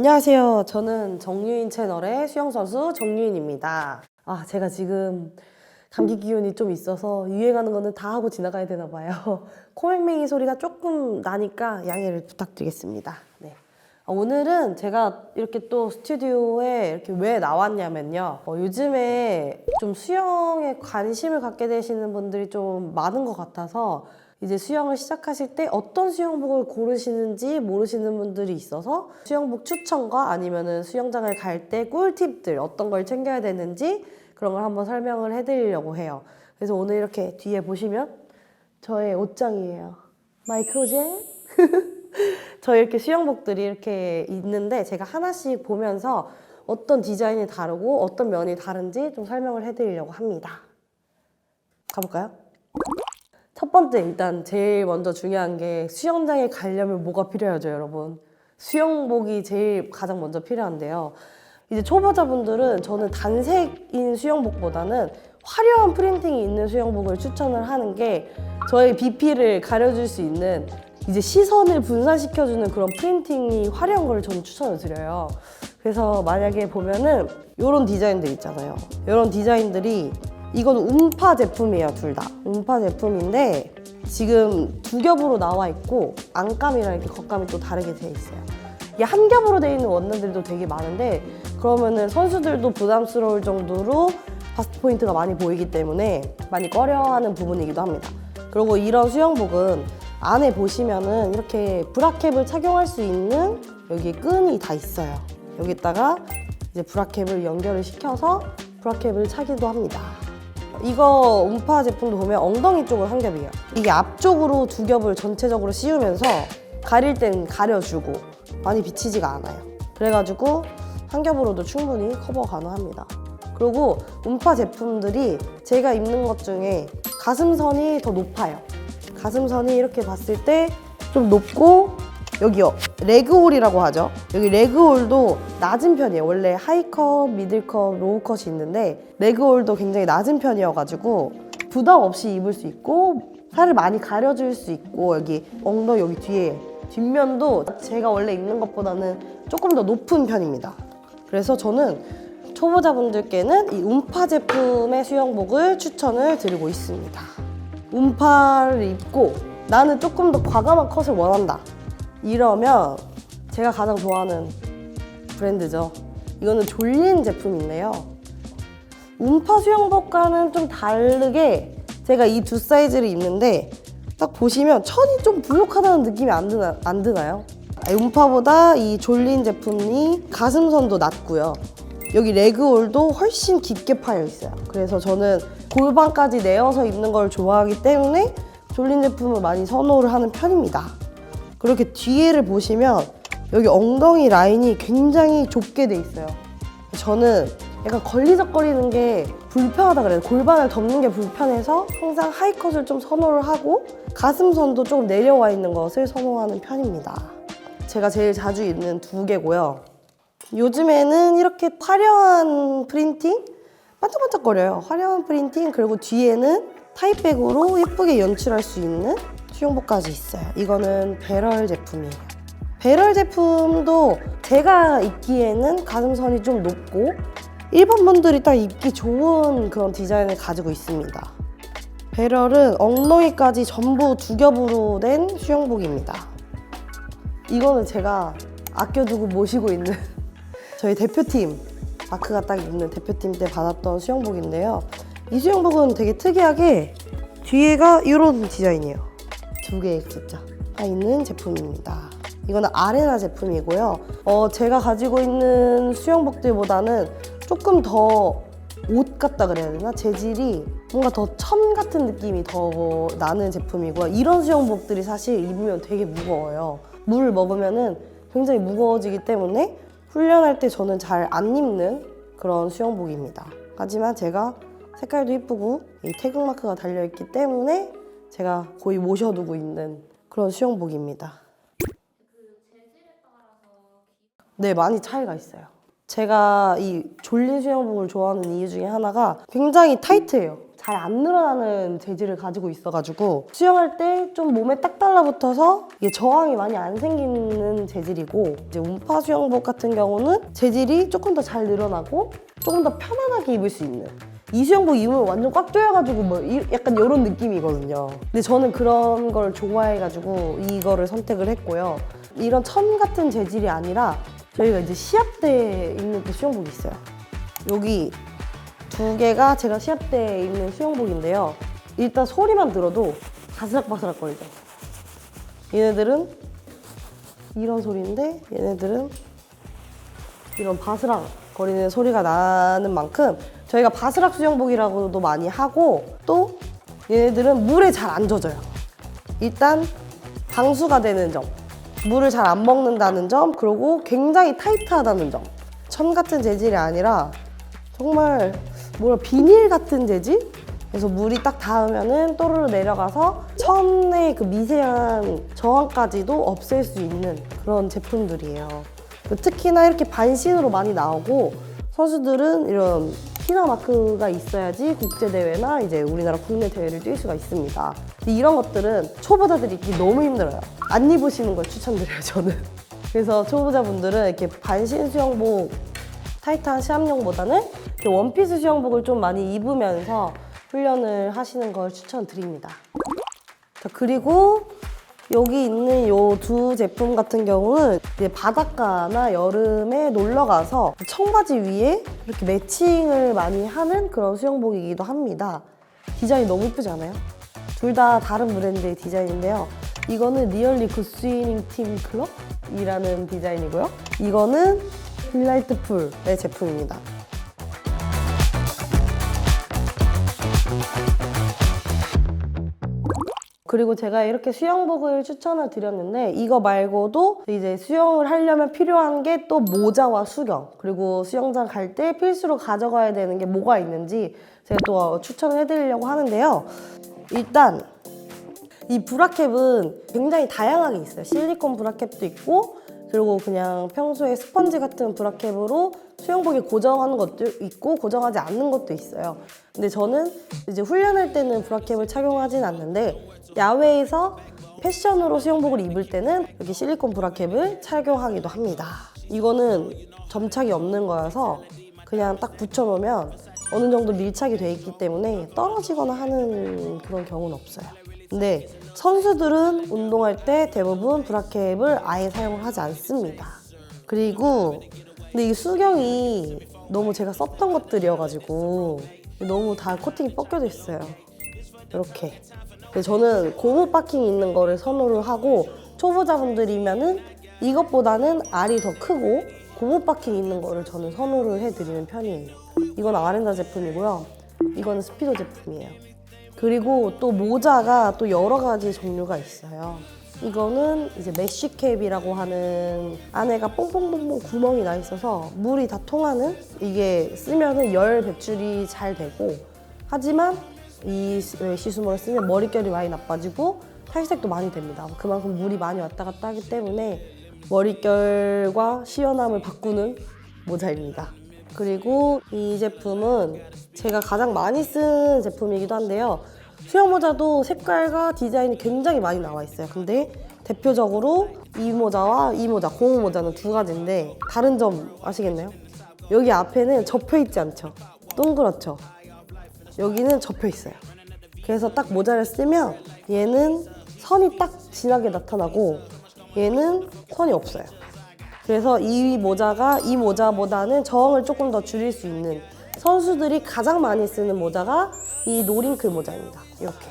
네, 안녕하세요. 저는 정유인 채널의 수영선수 정유인입니다. 아, 제가 지금 감기 기운이 좀 있어서 유행하는 거는 다 하고 지나가야 되나 봐요. 코맹맹이 소리가 조금 나니까 양해를 부탁드리겠습니다. 네. 아, 오늘은 제가 이렇게 또 스튜디오에 이렇게 왜 나왔냐면요. 어, 요즘에 좀 수영에 관심을 갖게 되시는 분들이 좀 많은 것 같아서 이제 수영을 시작하실 때 어떤 수영복을 고르시는지 모르시는 분들이 있어서 수영복 추천과 아니면은 수영장을 갈 때 꿀팁들 어떤 걸 챙겨야 되는지 그런 걸 한번 설명을 해드리려고 해요. 그래서 오늘 이렇게 뒤에 보시면 저의 옷장이에요. 마이크로젠. 저 이렇게 수영복들이 이렇게 있는데 제가 하나씩 보면서 어떤 디자인이 다르고 어떤 면이 다른지 좀 설명을 해드리려고 합니다. 가볼까요? 첫 번째 일단 제일 먼저 중요한 게 수영장에 가려면 뭐가 필요하죠, 여러분? 수영복이 제일 가장 먼저 필요한데요. 이제 초보자분들은 저는 단색인 수영복보다는 화려한 프린팅이 있는 수영복을 추천을 하는 게 저의 BP를 가려줄 수 있는 이제 시선을 분산시켜주는 그런 프린팅이 화려한 걸 저는 추천을 드려요. 그래서 만약에 보면은 이런 디자인들 있잖아요. 이런 디자인들이 이건 움파 제품이에요, 둘 다. 움파 제품인데 지금 두 겹으로 나와 있고 안감이랑 이렇게 겉감이 또 다르게 돼 있어요. 이게 한 겹으로 돼 있는 원단들도 되게 많은데 그러면은 선수들도 부담스러울 정도로 바스트 포인트가 많이 보이기 때문에 많이 꺼려하는 부분이기도 합니다. 그리고 이런 수영복은 안에 보시면은 이렇게 브라캡을 착용할 수 있는 여기 끈이 다 있어요. 여기다가 이제 브라캡을 연결을 시켜서 브라캡을 차기도 합니다. 이거 움파 제품도 보면 엉덩이 쪽은 한 겹이에요. 이게 앞쪽으로 두 겹을 전체적으로 씌우면서 가릴 땐 가려주고 많이 비치지가 않아요. 그래가지고 한 겹으로도 충분히 커버 가능합니다. 그리고 움파 제품들이 제가 입는 것 중에 가슴선이 더 높아요. 가슴선이 이렇게 봤을 때 좀 높고 여기요. 레그홀이라고 하죠. 여기 레그홀도 낮은 편이에요. 원래 하이컷, 미들컷, 로우컷이 있는데 레그홀도 굉장히 낮은 편이어가지고 부담 없이 입을 수 있고 살을 많이 가려줄 수 있고 여기 엉덩이 여기 뒤에 뒷면도 제가 원래 입는 것보다는 조금 더 높은 편입니다. 그래서 저는 초보자분들께는 이 움파 제품의 수영복을 추천을 드리고 있습니다. 움파를 입고 나는 조금 더 과감한 컷을 원한다. 이러면 제가 가장 좋아하는 브랜드죠. 이거는 졸린 제품인데요. 움파 수영복과는 좀 다르게 제가 이 두 사이즈를 입는데 딱 보시면 천이 좀 부족하다는 느낌이 안, 드나, 안 드나요? 아, 움파보다 이 졸린 제품이 가슴선도 낮고요. 여기 레그홀도 훨씬 깊게 파여 있어요. 그래서 저는 골반까지 내어서 입는 걸 좋아하기 때문에 졸린 제품을 많이 선호를 하는 편입니다. 그렇게 뒤에를 보시면 여기 엉덩이 라인이 굉장히 좁게 돼 있어요. 저는 약간 걸리적거리는 게 불편하다 그래요. 골반을 덮는 게 불편해서 항상 하이컷을 좀 선호를 하고 가슴선도 조금 내려와 있는 것을 선호하는 편입니다. 제가 제일 자주 입는 두 개고요. 요즘에는 이렇게 화려한 프린팅? 반짝반짝거려요. 화려한 프린팅 그리고 뒤에는 타이백으로 예쁘게 연출할 수 있는 수영복까지 있어요. 이거는 배럴 제품이에요. 배럴 제품도 제가 입기에는 가슴선이 좀 높고 일반 분들이 딱 입기 좋은 그런 디자인을 가지고 있습니다. 배럴은 엉덩이까지 전부 두 겹으로 된 수영복입니다. 이거는 제가 아껴두고 모시고 있는 저희 대표팀 마크가 딱 입는 대표팀 때 받았던 수영복인데요. 이 수영복은 되게 특이하게 뒤에가 이런 디자인이에요. 두 개의 X자가 있는 제품입니다. 이거는 아레나 제품이고요. 어, 제가 가지고 있는 수영복들보다는 조금 더 옷 같다 그래야 되나? 재질이 뭔가 더 천 같은 느낌이 더 나는 제품이고요. 이런 수영복들이 사실 입으면 되게 무거워요. 물을 먹으면은 굉장히 무거워지기 때문에 훈련할 때 저는 잘 안 입는 그런 수영복입니다. 하지만 제가 색깔도 이쁘고 이 태극 마크가 달려있기 때문에 제가 거의 모셔두고 있는 그런 수영복입니다. 네, 많이 차이가 있어요. 제가 이 졸린 수영복을 좋아하는 이유 중에 하나가 굉장히 타이트해요. 잘 안 늘어나는 재질을 가지고 있어가지고 수영할 때 좀 몸에 딱 달라붙어서 이게 저항이 많이 안 생기는 재질이고 이제 운파 수영복 같은 경우는 재질이 조금 더 잘 늘어나고 조금 더 편안하게 입을 수 있는 이 수영복 입으면 완전 꽉 조여가지고 뭐 이- 약간 이런 느낌이거든요. 근데 저는 그런 걸 좋아해가지고 이거를 선택을 했고요. 이런 천 같은 재질이 아니라 저희가 이제 시합 때 입는 그 수영복이 있어요. 여기 두 개가 제가 시합 때 입는 수영복인데요. 일단 소리만 들어도 바스락바스락 거리죠. 얘네들은 이런 소리인데 얘네들은 이런 바스락 거리는 소리가 나는 만큼 저희가 바스락 수영복이라고도 많이 하고 또 얘네들은 물에 잘 안 젖어요. 일단 방수가 되는 점, 물을 잘 안 먹는다는 점, 그리고 굉장히 타이트하다는 점. 천 같은 재질이 아니라 정말 뭐라 비닐 같은 재질? 그래서 물이 딱 닿으면은 또르르 내려가서 천의 그 미세한 저항까지도 없앨 수 있는 그런 제품들이에요. 그 특히나 이렇게 반신으로 많이 나오고 선수들은 이런 피나 마크가 있어야지 국제 대회나 이제 우리나라 국내 대회를 뛸 수가 있습니다. 이런 것들은 초보자들이 입기 너무 힘들어요. 안 입으시는 걸 추천드려요, 저는. 그래서 초보자분들은 이렇게 반신 수영복 타이트한 시합용보다는 이렇게 원피스 수영복을 좀 많이 입으면서 훈련을 하시는 걸 추천드립니다. 자, 그리고 여기 있는 요두 제품 같은 경우는 이제 바닷가나 여름에 놀러 가서 청바지 위에 이렇게 매칭을 많이 하는 그런 수영복이기도 합니다. 디자인 너무 예쁘지 않아요? 둘 다 다른 브랜드의 디자인인데요. 이거는 리얼리 굿스위닝 팀 클럽이라는 디자인이고요. 이거는 힐라이트 풀의 제품입니다. 그리고 제가 이렇게 수영복을 추천을 드렸는데 이거 말고도 이제 수영을 하려면 필요한 게 또 모자와 수경 그리고 수영장 갈 때 필수로 가져가야 되는 게 뭐가 있는지 제가 또 추천을 해드리려고 하는데요. 일단 이 브라캡은 굉장히 다양하게 있어요. 실리콘 브라캡도 있고 그리고 그냥 평소에 스펀지 같은 브라캡으로 수영복에 고정하는 것도 있고 고정하지 않는 것도 있어요. 근데 저는 이제 훈련할 때는 브라캡을 착용하진 않는데 야외에서 패션으로 수영복을 입을 때는 이렇게 실리콘 브라캡을 착용하기도 합니다. 이거는 점착이 없는 거여서 그냥 딱 붙여놓으면 어느 정도 밀착이 돼 있기 때문에 떨어지거나 하는 그런 경우는 없어요. 근데 선수들은 운동할 때 대부분 브라캡을 아예 사용을 하지 않습니다. 그리고 근데 이 수경이 너무 제가 썼던 것들이어가지고 너무 다 코팅이 벗겨져 있어요. 이렇게. 저는 고무 바킹 있는 거를 선호를 하고 초보자분들이면은 이것보다는 알이 더 크고 고무 바킹 있는 거를 저는 선호를 해드리는 편이에요. 이건 아렌다 제품이고요. 이거는 스피도 제품이에요. 그리고 또 모자가 또 여러 가지 종류가 있어요. 이거는 이제 메쉬캡이라고 하는 안에가 뽕뽕뽕뽕 구멍이 나 있어서 물이 다 통하는 이게 쓰면은 열 배출이 잘 되고 하지만 이 메쉬수모를 쓰면 머릿결이 많이 나빠지고 탈색도 많이 됩니다. 그만큼 물이 많이 왔다 갔다 하기 때문에 머릿결과 시원함을 바꾸는 모자입니다. 그리고 이 제품은 제가 가장 많이 쓴 제품이기도 한데요. 수영 모자도 색깔과 디자인이 굉장히 많이 나와 있어요. 근데 대표적으로 이 모자와 이 모자, 고무 모자는 두 가지인데 다른 점 아시겠나요? 여기 앞에는 접혀 있지 않죠? 동그랗죠? 여기는 접혀 있어요. 그래서 딱 모자를 쓰면 얘는 선이 딱 진하게 나타나고 얘는 선이 없어요. 그래서 이 모자가 이 모자보다는 저항을 조금 더 줄일 수 있는 선수들이 가장 많이 쓰는 모자가 이 노링클 모자입니다. 이렇게.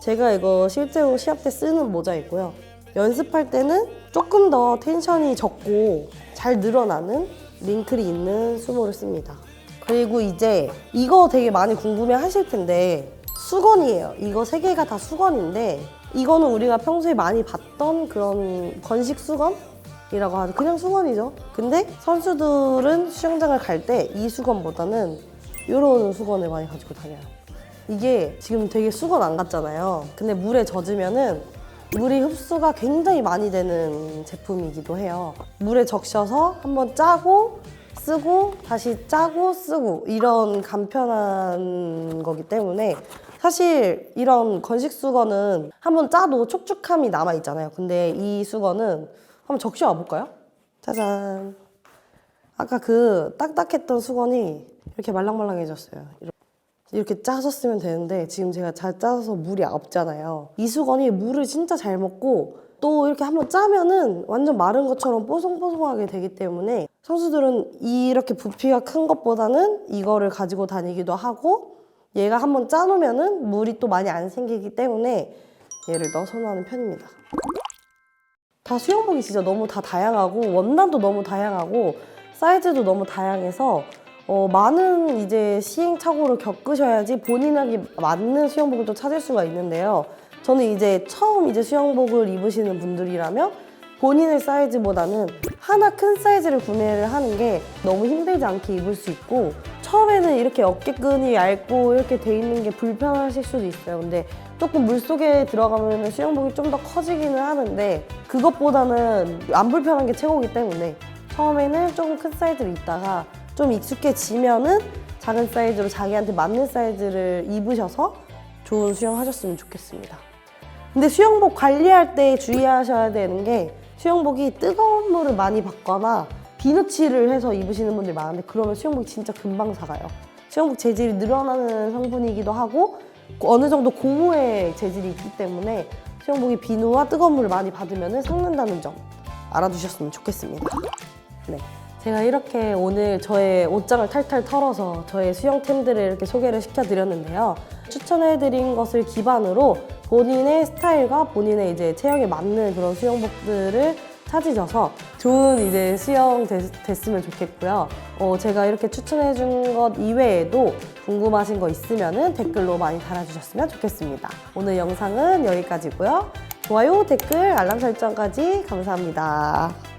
제가 이거 실제로 시합 때 쓰는 모자이고요. 연습할 때는 조금 더 텐션이 적고 잘 늘어나는 링클이 있는 수모를 씁니다. 그리고 이제 이거 되게 많이 궁금해 하실 텐데 수건이에요. 이거 세 개가 다 수건인데 이거는 우리가 평소에 많이 봤던 그런 건식 수건 이라고 하죠. 그냥 수건이죠. 근데 선수들은 수영장을 갈 때 이 수건보다는 이런 수건을 많이 가지고 다녀요. 이게 지금 되게 수건 안 같잖아요. 근데 물에 젖으면은 물이 흡수가 굉장히 많이 되는 제품이기도 해요. 물에 적셔서 한번 짜고 쓰고 다시 짜고 쓰고 이런 간편한 거기 때문에 사실 이런 건식 수건은 한번 짜도 촉촉함이 남아 있잖아요. 근데 이 수건은 한번 적셔 와 볼까요? 짜잔. 아까 그 딱딱했던 수건이 이렇게 말랑말랑해졌어요. 이렇게. 이렇게 짜서 쓰면 되는데 지금 제가 잘 짜서 물이 없잖아요. 이 수건이 물을 진짜 잘 먹고 또 이렇게 한번 짜면은 완전 마른 것처럼 뽀송뽀송하게 되기 때문에 선수들은 이렇게 부피가 큰 것보다는 이거를 가지고 다니기도 하고 얘가 한번 짜놓으면은 물이 또 많이 안 생기기 때문에 얘를 넣어 선호하는 편입니다. 다 수영복이 진짜 너무 다 다양하고 원단도 너무 다양하고 사이즈도 너무 다양해서 어, 많은 이제 시행착오를 겪으셔야지 본인에게 맞는 수영복을 또 찾을 수가 있는데요. 저는 이제 처음 이제 수영복을 입으시는 분들이라면 본인의 사이즈보다는 하나 큰 사이즈를 구매를 하는 게 너무 힘들지 않게 입을 수 있고 처음에는 이렇게 어깨끈이 얇고 이렇게 돼 있는 게 불편하실 수도 있어요. 근데 조금 물 속에 들어가면 수영복이 좀 더 커지기는 하는데 그것보다는 안 불편한 게 최고이기 때문에 처음에는 조금 큰 사이즈를 입다가 좀 익숙해지면은 작은 사이즈로 자기한테 맞는 사이즈를 입으셔서 좋은 수영 하셨으면 좋겠습니다. 근데 수영복 관리할 때 주의하셔야 되는 게 수영복이 뜨거운 물을 많이 받거나 비누칠을 해서 입으시는 분들이 많은데 그러면 수영복이 진짜 금방 사가요. 수영복 재질이 늘어나는 성분이기도 하고 어느 정도 고무의 재질이 있기 때문에 수영복이 비누와 뜨거운 물을 많이 받으면 삭는다는 점 알아두셨으면 좋겠습니다. 네. 제가 이렇게 오늘 저의 옷장을 탈탈 털어서 저의 수영템들을 이렇게 소개를 시켜드렸는데요. 추천해드린 것을 기반으로 본인의 스타일과 본인의 이제 체형에 맞는 그런 수영복들을 찾으셔서 좋은 이제 수영 됐, 됐으면 좋겠고요. 어, 제가 이렇게 추천해준 것 이외에도 궁금하신 거 있으면 댓글로 많이 달아주셨으면 좋겠습니다. 오늘 영상은 여기까지고요. 좋아요, 댓글, 알람 설정까지 감사합니다.